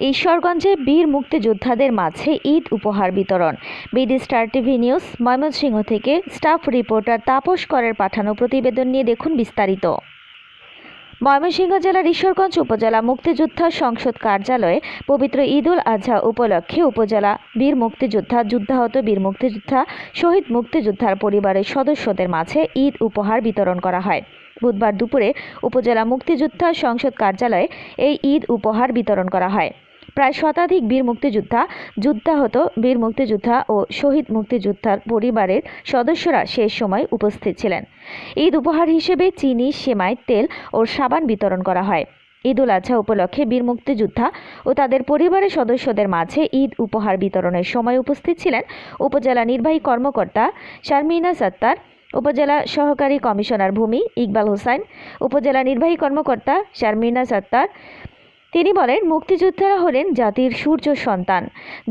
ঈশ্বরগঞ্জে বীর মুক্তিযোদ্ধাদের মাঝে ঈদ উপহার বিতরণ। BD star TV news, Mymensingh থেকে স্টাফ রিপোর্টার তাপস করের পাঠানো প্রতিবেদন নিয়ে দেখুন বিস্তারিত। ময়মনসিংহ জেলার ঈশ্বরগঞ্জ উপজেলা মুক্তিযোদ্ধা সংসদ কার্যালয়ে পবিত্র ঈদুল আজহা উপলক্ষে উপজেলা বীর মুক্তিযোদ্ধা, যুদ্ধাহত বীর মুক্তিযোদ্ধা, শহীদ মুক্তিযোদ্ধার পরিবারের সদস্যদের মাঝে ঈদ উপহার বিতরণ করা হয়। বুধবার দুপুরে উপজেলা মুক্তিযোদ্ধা সংসদ কার্যালয়ে এই ঈদ উপহার বিতরণ করা হয়। প্রায় শতাধিক বীর মুক্তিযোদ্ধা, যুদ্ধাহত বীর মুক্তিযোদ্ধা ও শহীদ মুক্তিযোদ্ধার পরিবারের সদস্যরা শেষ সময় উপস্থিত ছিলেন। ঈদ উপহার হিসেবে চিনি, সেমাই, তেল ও সাবান বিতরণ করা হয়। ঈদ উল আজহা উপলক্ষে বীর মুক্তিযোদ্ধা ও তাদের পরিবারের সদস্যদের মাঝে ঈদ উপহার বিতরণের সময় উপস্থিত ছিলেন উপজেলা নির্বাহী কর্মকর্তা শারমিনা সত্তার, উপজেলা সহকারী কমিশনার ভূমি ইকবাল হোসাইন উপজেলা নির্বাহী কর্মকর্তা শারমিনা সত্তার তিনি বলেন, মুক্তিযোদ্ধারা হলেন জাতির সূর্য সন্তান।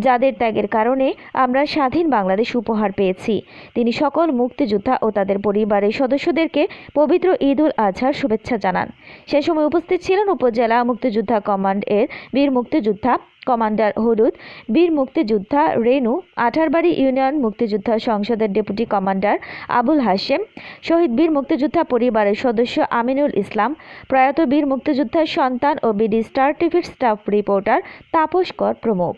যাদের ত্যাগের কারণে আমরা স্বাধীন বাংলাদেশ উপহার পেয়েছি। তিনি সকল মুক্তিযোদ্ধা ও তাদের পরিবারের সদস্যদেরকে পবিত্র ঈদ উল আজহার শুভেচ্ছা জানান। সে সময় উপস্থিত ছিলেন উপজেলা মুক্তিযোদ্ধা কমান্ড এর বীর মুক্তিযোদ্ধা কমান্ডার হলুদ, বীর মুক্তিযোদ্ধা রেনু আঠারবাড়ি ইউনিয়ন মুক্তিযোদ্ধা সংসদের ডেপুটি কমান্ডার আবুল হাশেম শহীদ বীর মুক্তিযোদ্ধা পরিবারের সদস্য আমিনুল ইসলাম, প্রয়াত বীর মুক্তিযোদ্ধার সন্তান ও BD star star staff reporter Tapas Kar প্রমুখ।